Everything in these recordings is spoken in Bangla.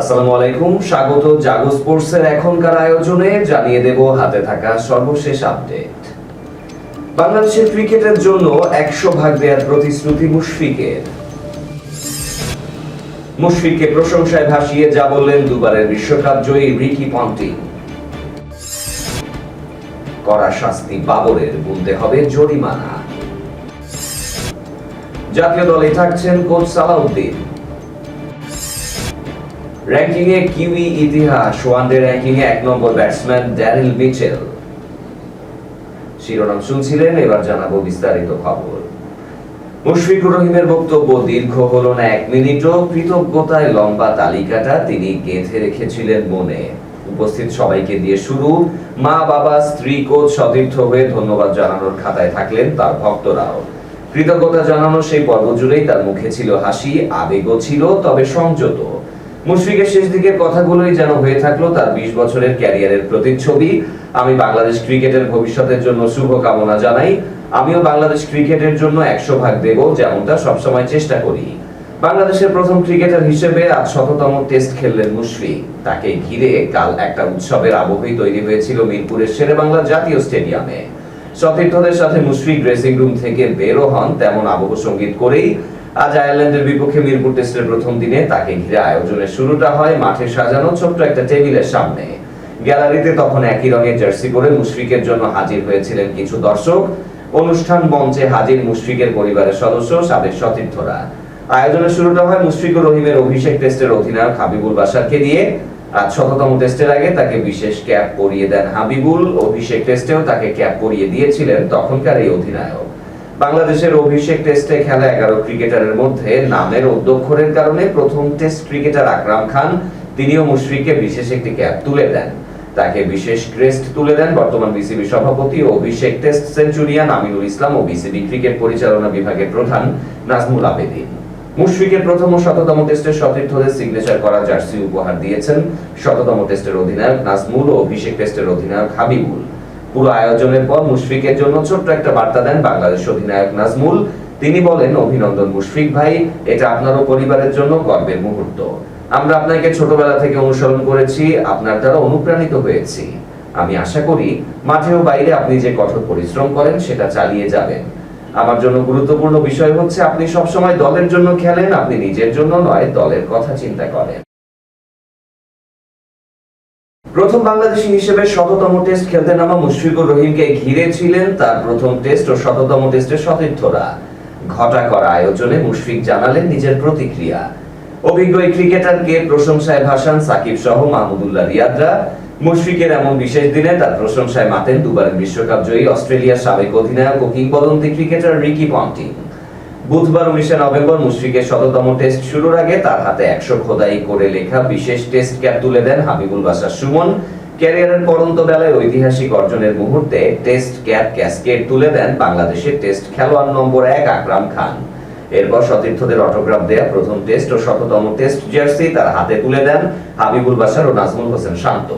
আসসালামু আলাইকুম, স্বাগত জাগো স্পোর্টসের এখনকার আয়োজনে। জানিয়ে দেব হাতে থাকা সর্বশেষ আপডেট। বাংলাদেশের ক্রিকেটের জন্য একশো ভাগ দেওয়ার প্রতিশ্রুতি মুশফিকের মুশফিককে প্রশংসায় ভাসিয়ে যা বললেন দুবারের বিশ্বকাপ জয়ী রিকি পন্টিং। কড়া শাস্তি বাবরের গুনতে হবে জরিমানা। জাতীয় দলে থাকছেন কোচ সালাউদ্দিন। র্যাঙ্কিং এ কিউই ইতিহাস ওয়ানডে র্যাঙ্কিং এ এক নম্বর ব্যাটসম্যান ড্যারিল মিচেল শিরোনাম শুনছিলেন, এবার জানাব বিস্তারিত খবর। মুশফিকুর রহিমের বক্তব্য দীর্ঘ হলো না এক মিনিটও, কৃতজ্ঞতায় লম্বা তালিকাটা তিনি গেঁথে রেখেছিলেন মনে। উপস্থিত সবাইকে দিয়ে শুরু, মা, বাবা, স্ত্রী, কোচ, সতীর্থ হয়ে ধন্যবাদ জানানোর খাতায় থাকলেন তার ভক্তরাও। কৃতজ্ঞতা জানানো সেই পর্ব জুড়েই তার মুখে ছিল হাসি, আবেগও ছিল, তবে সংযত। মুশফিকের শেষ দিকের কথাগুলোই যেন হয়ে থাকল তার বিশ বছরের ক্যারিয়ারের প্রতিচ্ছবি। আমি বাংলাদেশ ক্রিকেটের ভবিষ্যতের জন্য শুভ কামনা জানাই। আমিও বাংলাদেশ ক্রিকেটের জন্য একশো ভাগ দেব, যেমনটা সবসময় চেষ্টা করি। বাংলাদেশের প্রথম ক্রিকেটার হিসেবে আজ শততম টেস্ট খেললেন মুশফিক। তাকে ঘিরে কাল একটা উৎসবের আবহই তৈরি হয়েছিল মিরপুরের শেরে বাংলা জাতীয় স্টেডিয়ামে। সতীর্থদের সাথে মুশফিক ড্রেসিং রুম থেকে বেরো হন, তেমন আবহ সংগীত করেই আজ আয়ারল্যান্ডের বিপক্ষে মিরপুর টেস্টের প্রথম দিনে তাকে ঘিরে আয়োজনের শুরুটা হয় মাঠে সাজানো ছোট্ট একটা টেবিলের সামনে। গ্যালারিতে তখন একই রঙের জার্সি পরে মুশফিকের জন্য হাজির হয়েছিলেন কিছু দর্শক। অনুষ্ঠান মঞ্চে হাজির মুশফিকের পরিবারের সদস্য সাবেক সতীর্থরা। আয়োজনের শুরুটা হয় মুশফিকুর রহিমের অভিষেক টেস্টের অধিনায়ক হাবিবুল বাসারকে দিয়ে। আজ শততম টেস্টের আগে তাকে বিশেষ ক্যাপ পরিয়ে দেন হাবিবুল। অভিষেক টেস্টেও তাকে ক্যাপ পরিয়ে দিয়েছিলেন তখনকার এই অধিনায়ক। বাংলাদেশের অভিষেক টেস্টে খেলা এগারো ক্রিকেটারের মধ্যে নামের অধ্যক্ষরের কারণে প্রথম টেস্ট ক্রিকেটার আকরাম খান তিনিও মুশফিককে বিশেষ একটি ক্যাপ তুলে দেন। তাকে বিশেষ ক্রেস্ট তুলে দেন বর্তমান বিসিবি সভাপতি ও অভিষেক টেস্ট সেঞ্চুরিয়ান আমিনুল ইসলাম ও বিসিবি ক্রিকেট পরিচালনা বিভাগের প্রধান নাজমুল আবেদিন মুশফিকের প্রথম ও শততম টেস্টের সতীর্থদের সিগনেচার করা জার্সি উপহার দিয়েছেন শততম টেস্টের অধিনায়ক নাজমুল ও অভিষেক টেস্টের অধিনায়ক হাবিবুল। পুরো আয়োজনের পর মুশফিকের জন্য ছোট্ট একটা বার্তা দেন বাংলাদেশ অধিনায়ক নাজমুল। তিনি বলেন, অভিনন্দন মুশফিক ভাই, এটা আপনার পরিবারের জন্য গর্বের মুহূর্ত। আমরা আপনাকে ছোটবেলা থেকে অনুসরণ করেছি, আপনার দ্বারা অনুপ্রাণিত হয়েছি। আমি আশা করি মাঠেও বাইরে আপনি যে কঠোর পরিশ্রম করেন, সেটা চালিয়ে যাবেন। আমার জন্য গুরুত্বপূর্ণ বিষয় হচ্ছে, আপনি সবসময় দলের জন্য খেলেন, আপনি নিজের জন্য নয়, দলের কথা চিন্তা করেন। প্রথম বাংলাদেশি হিসেবে শততম টেস্ট খেলতে নামা মুশফিকুর রহিমকে ঘিরে ছিলেন তার প্রথম টেস্ট ও শততম টেস্টের সতীর্থরা। ঘটা করা আয়োজনে মুশফিক জানালেন নিজের প্রতিক্রিয়া। অভিজ্ঞ এই ক্রিকেটারকে প্রশংসায় ভাসান সাকিব সহ মাহমুদুল্লাহ রিয়াদরা। মুশফিকের এমন বিশেষ দিনে তার প্রশংসায় মাতেন দুবারের বিশ্বকাপ জয়ী অস্ট্রেলিয়ার সাবেক অধিনায়ক ও কিংবদন্তি ক্রিকেটার রিকি পন্টিং। বুধবার উনিশে নভেম্বর মুশফিকের শততম টেস্ট শুরুর আগে তার হাতে একশো খোদাই করে লেখা বিশেষ টেস্ট ক্যাপ তুলে দেন হাবিবুল বাসার সুমন। ক্যারিয়ারের পরন্ত বেলায় ঐতিহাসিক অর্জনের মুহূর্তে টেস্ট ক্যাপ ক্যাসকেট তুলে দেন বাংলাদেশের টেস্ট খেলোয়াড় নম্বর এক আকরাম খান। এরপর সতীর্থদের অটোগ্রাফ দেয়া প্রথম টেস্ট ও শততম টেস্ট জার্সি তার হাতে তুলে দেন হাবিবুল বাসার ও নাজমুল হোসেন শান্ত।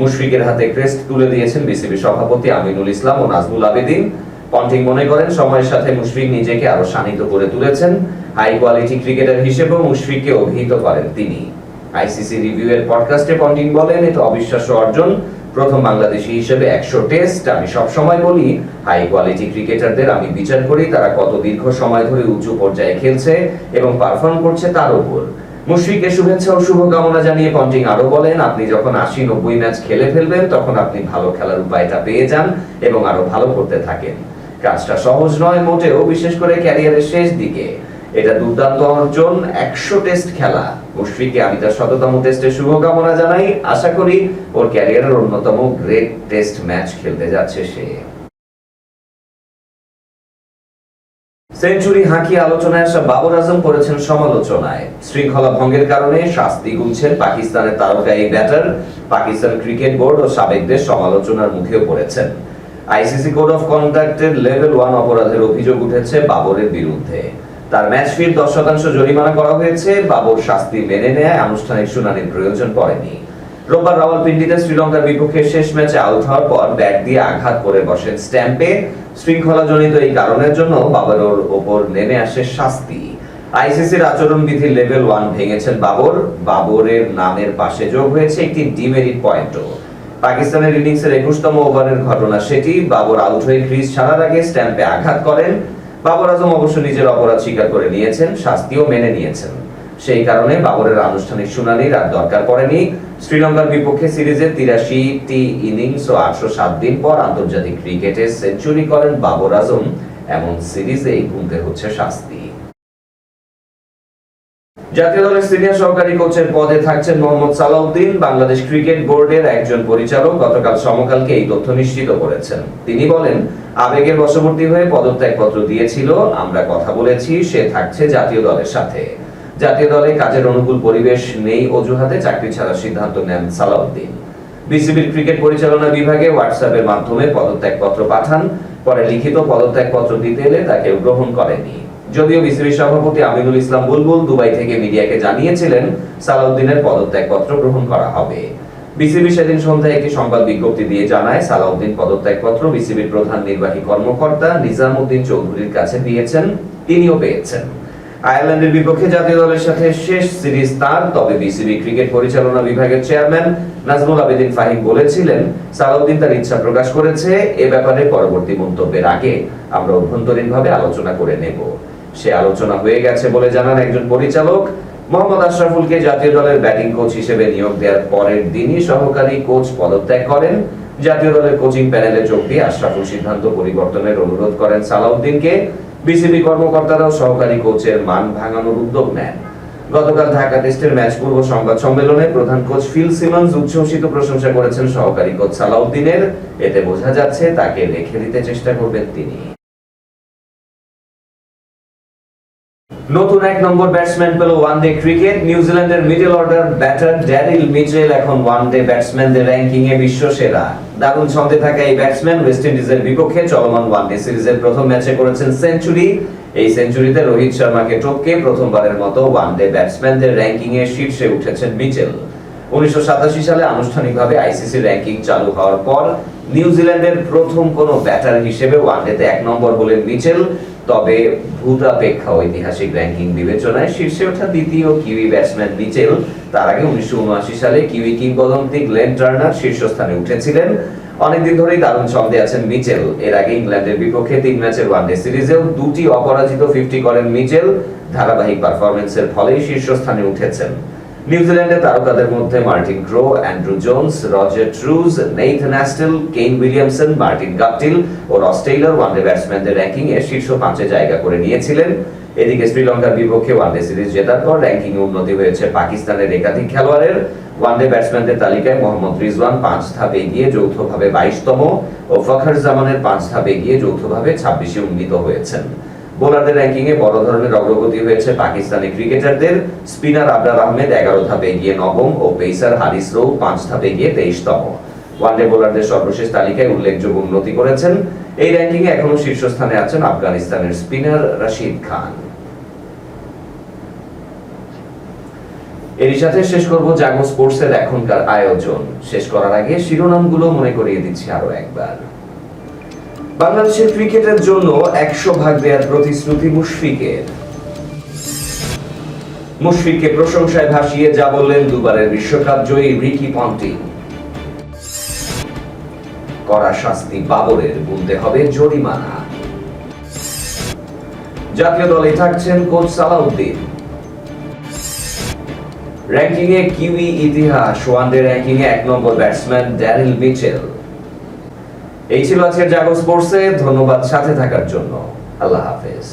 মুশফিকের হাতে ক্রেস্ট তুলে দিয়েছেন বিসিবি সভাপতি আমিনুল ইসলাম ও নাজমুল আবেদিন। পন্টিং মনে করেন, সময়ের সাথে মুশফিক নিজেকে আরও শানিত করে তুলেছেন। হাই কোয়ালিটি ক্রিকেটার হিসেবেও মুশফিককে অভিহিত করেন তিনি। আইসিসি রিভিউ এর পডকাস্টে পন্টিং বলেন এটা অবিশ্বাস্য অর্জন। প্রথম বাংলাদেশী হিসেবে একশো টেস্ট। আমি সব সময় বলি হাই কোয়ালিটি ক্রিকেটারদের আমি বিচার করি, তারা কত দীর্ঘ সময় ধরে উঁচু পর্যায়ে খেলছে এবং পারফর্ম করছে তার উপর। মুশফিককে শুভেচ্ছা ও শুভকামনা জানিয়ে পন্টিং আরও বলেন, আপনি যখন আশি নব্বই ম্যাচ খেলে ফেলবেন, তখন আপনি ভালো খেলার উপায়টা পেয়ে যান এবং আরও ভালো করতে থাকেন। কাজটা সহজ নয় মোটেও, বিশেষ করে ক্যারিয়ারের শেষ দিকে। এটা দুর্দান্ত অর্জন, একশো টেস্ট খেলা। মুশফিককে আমি তার শততম টেস্টের শুভকামনা জানাই। আশা করি ওর ক্যারিয়ারের অন্যতম গ্রেট টেস্ট ম্যাচ খেলতে যাচ্ছে সে। সেঞ্চুরি হাঁকি আলোচনায় আসা বাবর আজম করেছেন সমালোচনায়। শৃঙ্খলা ভঙ্গের কারণে শাস্তি গুনছেন পাকিস্তানের তারকা এই ব্যাটার পাকিস্তান ক্রিকেট বোর্ড ও সাবেকদের সমালোচনার মুখেও পড়েছেন। আইসিসি কোড অফ কন্ডাক্টের লেভেল ওয়ান অপরাধের অভিযোগ উঠেছে বাবরের বিরুদ্ধে। তার ম্যাচ ফির দশ শতাংশ জরিমানা করা হয়েছে। বাবর শাস্তি মেনে নেয়, আনুষ্ঠানিক শুনানির প্রয়োজন পড়েনি। রোববার রাওয়ালপিন্ডিতে শ্রীলঙ্কার বিপক্ষে শেষ ম্যাচে আউট হওয়ার পর ব্যাট দিয়ে আঘাত করে বসেন স্ট্যাম্পে। শৃঙ্খলাজনিত এই কারণের জন্য বাবরের ওপর নেমে আসে শাস্তি। আইসিসির আচরণবিধির লেভেল ওয়ান ভেঙেছেন বাবর। বাবরের নামের পাশে যোগ হয়েছে একটি ডিমেরিট পয়েন্টও। পাকিস্তানের ইনিংসের একুশতম ওভারের ঘটনা সেটি। বাবর আউট হয়ে ক্রিজ ছাড়ার আগে স্ট্যাম্পে আঘাত করেন। বাবর আজম অবশ্য নিজের অপরাধ স্বীকার করে নিয়েছেন, শাস্তিও মেনে নিয়েছেন। সেই কারণে বাবরের আনুষ্ঠানিক শুনানির আর দরকার পড়েনি। শ্রীলঙ্কার বিপক্ষে সিরিজে তিরাশিটি ইনিংস ও আটশো সাত দিন পর আন্তর্জাতিক ক্রিকেটে সেঞ্চুরি করেন বাবর আজম। এমন সিরিজেই গুনতে হচ্ছে শাস্তি। জাতীয় দলের সিনিয়র সহকারী কোচের পদে থাকছেন মোহাম্মদ সালাউদ্দিন। বাংলাদেশ ক্রিকেট বোর্ডের একজন পরিচালক গতকাল সমকালকে এই তথ্য নিশ্চিত করেছেন। তিনি বলেন, আবেগের বশবর্তী হয়ে পদত্যাগপত্র দিয়েছিল, আমরা কথা বলেছি, সে থাকছে জাতীয় দলের সাথে। জাতীয় দলে কাজের অনুকূল পরিবেশ নেই অজুহাতে চাকরি ছাড়ার সিদ্ধান্ত নেন সালাউদ্দিন। বিসিবির ক্রিকেট পরিচালনা বিভাগে হোয়াটসঅ্যাপের মাধ্যমে পদত্যাগপত্র পাঠান। পরে লিখিত পদত্যাগপত্র দিতে এলে তাকে গ্রহণ করেনি। যদিও বিসিবি সভাপতি আমিনুল ইসলাম বুলবুল দুবাই থেকে মিডিয়াকে জানিয়েছিলেন, সালাউদ্দিনের পদত্যাগপত্র গ্রহণ করা হবে। বিসিবি সেদিন সন্ধ্যায় একটি সংবাদ বিজ্ঞপ্তি দিয়ে জানায়, সালাউদ্দিন পদত্যাগপত্র বিসিবির প্রধান নির্বাহী কর্মকর্তা নিজামুদ্দিন চৌধুরীর কাছে দিয়েছেন, তিনিও পেয়েছেন। আয়ারল্যান্ডের বিপক্ষে জাতীয় দলের সাথে শেষ সিরিজ তার, তবে বিসিবি ক্রিকেট পরিচালনা বিভাগের চেয়ারম্যান নাজমুল আবেদিন ফাহিম বলেছিলেন, সালাউদ্দিন তার ইচ্ছা প্রকাশ করেছে, এ ব্যাপারে পরবর্তী মন্তব্যের আগে আমরা অভ্যন্তরীণভাবে আলোচনা করে নেব। সে আলোচনা হয়ে গেছে বলে জানান একজন পরিচালক। মোহাম্মদ আশরাফুলকে জাতীয় দলের ব্যাটিং কোচ হিসেবে নিয়োগ দেওয়ার পরের দিনই সহকারী কোচ পদত্যাগ করেন। জাতীয় দলের কোচিং প্যানেলে যোগ দিয়ে আশরাফুল সিদ্ধান্ত পরিবর্তনের অনুরোধ করেন সালাউদ্দিনকে। বিসিবি কর্মকর্তারাও সহকারী কোচের মান ভাঙানোর উদ্যোগ নেন। গতকাল ঢাকা টেস্টের ম্যাচ পূর্ব সংবাদ সম্মেলনে প্রধান কোচ ফিল সিমন্স উচ্ছ্বসিত প্রশংসা করেছেন সহকারী কোচ সালাউদ্দিনের। এতে বোঝা যাচ্ছে তাকে রেখে দিতে চেষ্টা করবেন তিনি। নতুন এক নম্বর ব্যাটসম্যান পেল ওয়ানডে ক্রিকেট নিউজিল্যান্ডের middle order batter Daryl Mitchell এখন ওয়ানডে ব্যাটসম্যানদের র্যাঙ্কিং এ বিশ্ব সেরা দারুণ ছন্দে থাকা এই ব্যাটসম্যান ওয়েস্ট ইন্ডিজের বিপক্ষে চলমান ওয়ানডে সিরিজের প্রথম ম্যাচে করেছেন সেঞ্চুরি এই সেঞ্চুরিতে রোহিত শর্মাকে টপকে প্রথমবারের মতো ওয়ানডে ব্যাটসম্যানদের র্যাঙ্কিং এ শীর্ষে উঠেছেন মিচেল উনিশশো সালে আনুষ্ঠানিকভাবে আইসিসি র্যাঙ্কিং চালু হওয়ার পর নিউজিল্যান্ডের প্রথম কোনো ব্যাটার হিসেবে ওয়ান ওয়ানডেতে এক নম্বর হলেন মিচেল তবে ভূতাপেক্ষা ঐতিহাসিক র্যাঙ্কিং বিবেচনায় শীর্ষে ওঠা দ্বিতীয় কিউই ব্যাটসম্যান মিচেল, তার আগে উনিশশো সালে কিউই কিংবদন্তি গ্লেন টার্নার শীর্ষস্থানে উঠেছিলেন। অনেকদিন ধরেই দারুণ ছন্দে আছেন মিচেল। এর আগে ইংল্যান্ডের বিপক্ষে তিন ম্যাচের ওয়ানডে সিরিজেও দুটি অপরাজিত ফিফটি করেন মিচেল। ধারাবাহিক পারফরমেন্সের ফলেই শীর্ষস্থানে উঠেছেন। নিউজিল্যান্ডের তারকাদের মধ্যে Martin Crowe Andrew Jones, Roger Twose, Nathan Astle, Kane Williamson, Martin Guptill ও রস টেইলর ওয়ানডে ব্যাটসম্যানদের র্যাঙ্কিং এ শীর্ষ পাঁচে জায়গা করে নিয়েছিলেন। এদিকে শ্রীলঙ্কার বিপক্ষে ওয়ানডে সিরিজ জেতার পর র্যাঙ্কিং উন্নতি হয়েছে পাকিস্তানের একাধিক খেলোয়াড়ের। ওয়ানডে ব্যাটসম্যানদের তালিকায় মোহাম্মদ রিজওয়ান পাঁচ ধাপ এগিয়ে যৌথভাবে বাইশতম ও ফখর জামানের পাঁচ ধাপ এগিয়ে যৌথভাবে ছাব্বিশে উন্নীত হয়েছেন। বোলারদের র্যাঙ্কিং এ বড় ধরনের অগ্রগতি হয়েছে পাকিস্তানি ক্রিকেটারদের। স্পিনার আবরার আহমেদ এগারো ধাপে এগিয়ে নবম ও পেসার হারিস রৌ পাঁচ ধাপে এগিয়ে তেইশতম। ওয়ানডে বোলারদের সর্বশেষ তালিকায় উল্লেখযোগ্য উন্নতি করেছেন। এই র্যাঙ্কিং এ এখনও শীর্ষস্থানে আছেন আফগানিস্তানের স্পিনার রশিদ খান। এরই সাথে শেষ করব জাগো স্পোর্টসের এখনকার আয়োজন। শেষ করার আগে শিরোনামগুলো মনে করিয়ে দিচ্ছি আরও একবার। বাংলাদেশের ক্রিকেটের জন্য একশো ভাগ দেওয়ার প্রতিশ্রুতি মুশফিকের মুশফিককে প্রশংসায় ভাসিয়ে যা বললেন দুবারের বিশ্বকাপ জয়ী রিকি পন্টিং। কড়া শাস্তি বাবরের, গুনতে হবে জরিমানা। জাতীয় দলে থাকছেন কোচ সালাউদ্দিন। র্যাঙ্কিংয়ে কিউই ইতিহাস, ওয়ানডে র্যাঙ্কিং এ এক নম্বর ব্যাটসম্যান ড্যারিল মিচেল। এই ছিল আজকের জাগো স্পোর্টসে ধন্যবাদ সাথে থাকার জন্য। আল্লাহ হাফেজ।